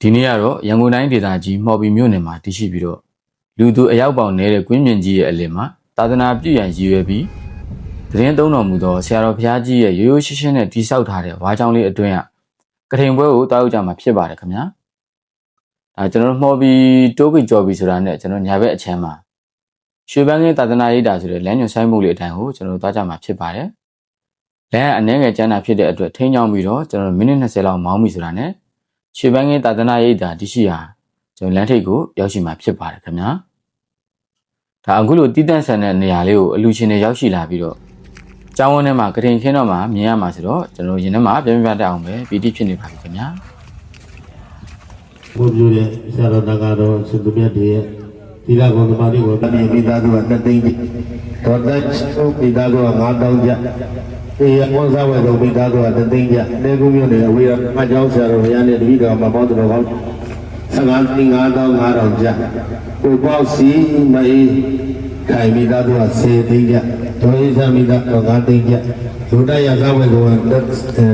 ဒီနေ့ကတော့ရန်ကုန်တိုင်းဒေသကြီးမှော်ဘီမြို့နယ်မှာတည်ရှိပြီးတော့လူသူအယောက်ပေါင်းနေတဲ့ကွင်းမြင့်ကြီးရဲ့အလယ်မှာသာသနာပြုရန်ရည်ရွယ်ပြီးသတင်းသုံးတော်မူသောဆရာတော်ဘုရားကြီးရဲ့ရိုးရိုးရှင်းရှင်းနဲ့တိဆောက်ထားတဲ့ဝါကြောင်းလေးအတွင်းကကထိန်ပွဲကိုတောက်ကြမှာဖြစ်ပါတယ်ခင်ဗျာဒါကျွန်တော်တို့မှော်ဘီတိုးကိကြော်ဘီဆိုတာနဲ့ကျွန်တော်ညာဘက်အချမ်းမှာရွှေပန်းကင်းသာသနာရေးတာဆိုတဲ့လမ်းညွှန်ဆိုင်မှုလေးအတိုင်းကိုကျွန်တော်တို့တောက်ကြမှာဖြစ်ပါတယ်လမ်းအနှဲငယ်ကျန်းတာဖြစ်တဲ့အတွက်ထိန်းချောင်းပြီးတော့ကျွန်တော်တို့မိနစ်20လောက်မောင်းပြီဆိုတာနဲ့ ရွှေပန်းကင်းသာသနာရိပ်သာတရှိဟာကျွန်တော်လမ်းထိပ်ကိုရောက်ရှိမှာဖြစ်ပါတယ်ခင်ဗျာဒါအခုလိုတည်တံ့ဆန်တဲ့နေရာလေးကိုအလူရှင်တွေရောက်ရှိလာပြီးတော့ကျောင်းဝန်းထဲမှာကရင်ခင်းတော့မှာမြင်ရမှာဆိုတော့ကျွန်တော်ရင်ထဲမှာပြင်းပြတက်အောင်ပဲပီတိဖြစ်နေပါပြီခင်ဗျာဘုရားရဲ့ဆရာတော်တန်ခါတော်သုတမြတ်တွေရဲ့သီလကုံသမာဓိကိုတပြည့်မိသားစုကတက်သိမ့်ပြီတော်သက်ချုပ်မိသားစုက9000ကျပ်ေ ရဝန်စားဝဲတော်မိသားစုကတသိန်းကျနေကုမျိုးနဲ့အဝေးအကျောင်းဆရာတော်ဘုရားနဲ့တပည့်တော်မှာပေါင်းတော်ကောင်း15သိန်း9500ကျပ်ကိုပေါ့စီမအေးခိုင်မိသားစုက10သိန်းကျဒေါ်ရေးဆမိသားစုက5သိန်းကျလူတရစားဝဲတော်က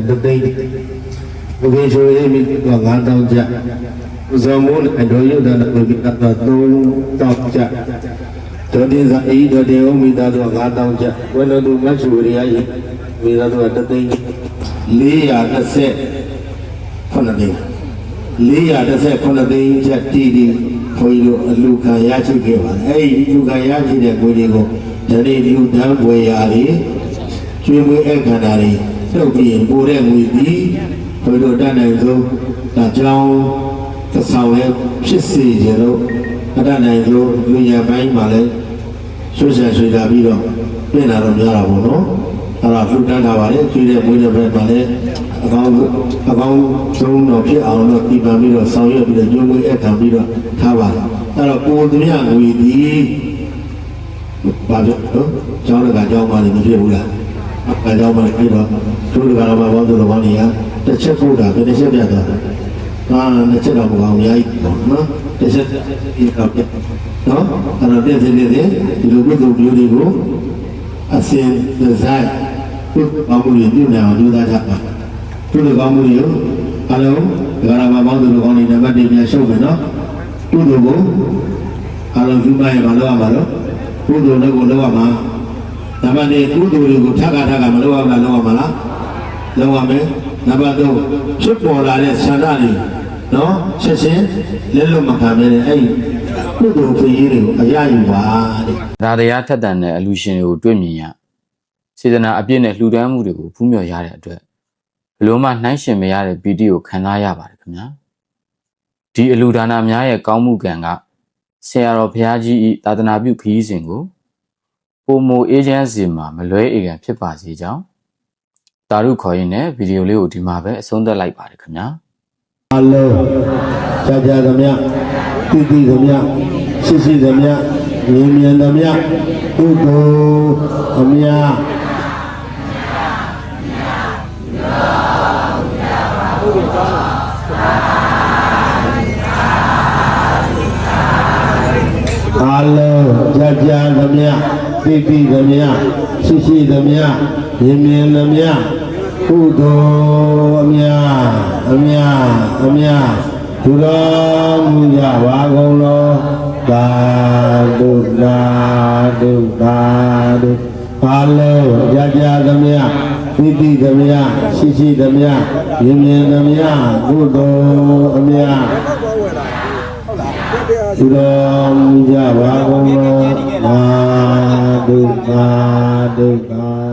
တသိန်းဘုရားရှင်ရေးမိသားစုက9000ကျဇော်မိုးအတော်ရုဒ္ဒနာကိုပြီးတော့3000ကျဒေါ်တင်စာအေးဒေါ်တင်အောင်မိသားစုက9000ကျဝန္ဒသူမတ်ချူရိယာကြီး မိသားစုကတသိန်း430ခုနှစ်သိန်း430သိန်းချက်တည်တည်ခွန်ကြီးတို့အလူခံရရှိခဲ့ပါတယ်အဲ့ဒီလူခံရရှိတဲ့ကိုကြီးကိုဒီနေ့လူတန်းပွဲရာတွေကျွေးမွေးအခမ်းအနားတွေလုပ်ပြီးပို့တဲ့ငွေပြီးဘယ်လိုတတ်နိုင်ဆုံးဒါကြောင့်သဆောင်ရဲ့ဖြစ်စေကြတော့အတတ်နိုင်ဆုံးလူညာပိုင်းမှာလည်းဆွဆန်ဆွေတာပြီးတော့ပြင်လာတော့များတာပေါ့နော် အဲ့ဒါလှူဒန်းထားပါတယ်ကျွေးတဲ့မွေးတဲ့ဘက်မှာလည်းအကောင်းအကောင်းဆုံးတော့ဖြစ်အောင်တော့ဒီပန်ပြီးတော့ဆောင်ရွက်ပြီးတော့ကျွေးမွေးအခမ်းပြီးတော့ထားပါတယ်အဲ့တော့ကိုယ်သူများငွေဒီဘာလို့နော်ကျောင်းတကာကျောင်းမှလည်းမဖြစ်ဘူးလားအဲကျောင်းမှပြီးတော့သူတို့ကတော့ဘာလို့တော့ဘာနေရတစ်ချက်ဖို့တာတစ်ချက်ပြတ်သွားတယ်အာတစ်ချက်တော့မကောင်းအများကြီးပေါ့နော်တစ်ချက်ဒီတော့ပြတ်နော်အဲ့တော့ပြည့်စည်နေတယ်ဒီလိုပုဂ္ဂိုလ်မျိုးတွေကိုအစင်ဒီဇိုင်း ပုဂ္ဂိုလ်ကောင်းမှုတွေပြုနေအောင်ကြိုးစားကြပါသူတို့ကောင်းမှုတွေကိုအလုံးဂရမပေါင်းသူတို့ကောင်းနေနံပါတ်1ပြန်ရှုပ်မယ်နော်သူတို့ကိုအလုံးကျူးမရဲ့မလုပ်ရမှာတော့ကုသိုလ်လည်းကိုလုပ်ရမှာနံပါတ်2ကုသိုလ်တွေကိုထပ်ခါထပ်ခါမလုပ်ရမှာလုပ်ရမှာလားလုပ်ရမယ်နံပါတ်3ဖြစ်ပေါ်လာတဲ့ဆန္ဒတွေနော်ချက်ချင်းလက်လွတ်မခံမဲနဲ့အဲ့ဒီကုသိုလ်ဖြစ်ရေးတွေကိုအရယူပါတဲ့ဒါတရားထက်တန်တဲ့အလူရှင်တွေကိုတွေ့မြင်ရ စေတနာအပြည့်နဲ့လှူဒန်းမှုတွေကိုဖူးမြော်ရတဲ့အတွက်ဘယ်လို့မှနှိုင်းရှင်မရတဲ့ပီတိကိုခံစားရပါတယ်ခင်ဗျာဒီအလူဒါနာများရဲ့ကောင်းမှုကံကဆရာတော်ဘုရားကြီးဤသာသနာပြုခရီးစဉ်ကိုပုံမအေဂျင့်စီမှာမလွဲအေကံဖြစ်ပါစေကြောင်းတာရုခေါ်ရင်းနဲ့ဗီဒီယိုလေးကိုဒီမှာပဲအဆုံးသတ်လိုက်ပါတယ်ခင်ဗျာအလုံးကြာကြာသမျှတိတိသမျှရှိရှိသမျှမြင်မြင်သမျှကုသိုလ်အမြတ် အလုံးကြာကြာသမျှတိတိသမျှရှိရှိသမျှမြင်မြင်သမျှကုသိုလ်အမြတ်အမြတ်အမြတ်ဒုတော်မူကြပါကုန်လောသာဓုသာဓုသာဓုပါလောကြာကြာသမျှတိတိသမျှရှိရှိသမျှမြင်မြင်သမျှကုသိုလ်အမြ တ်သူတော်မူကြ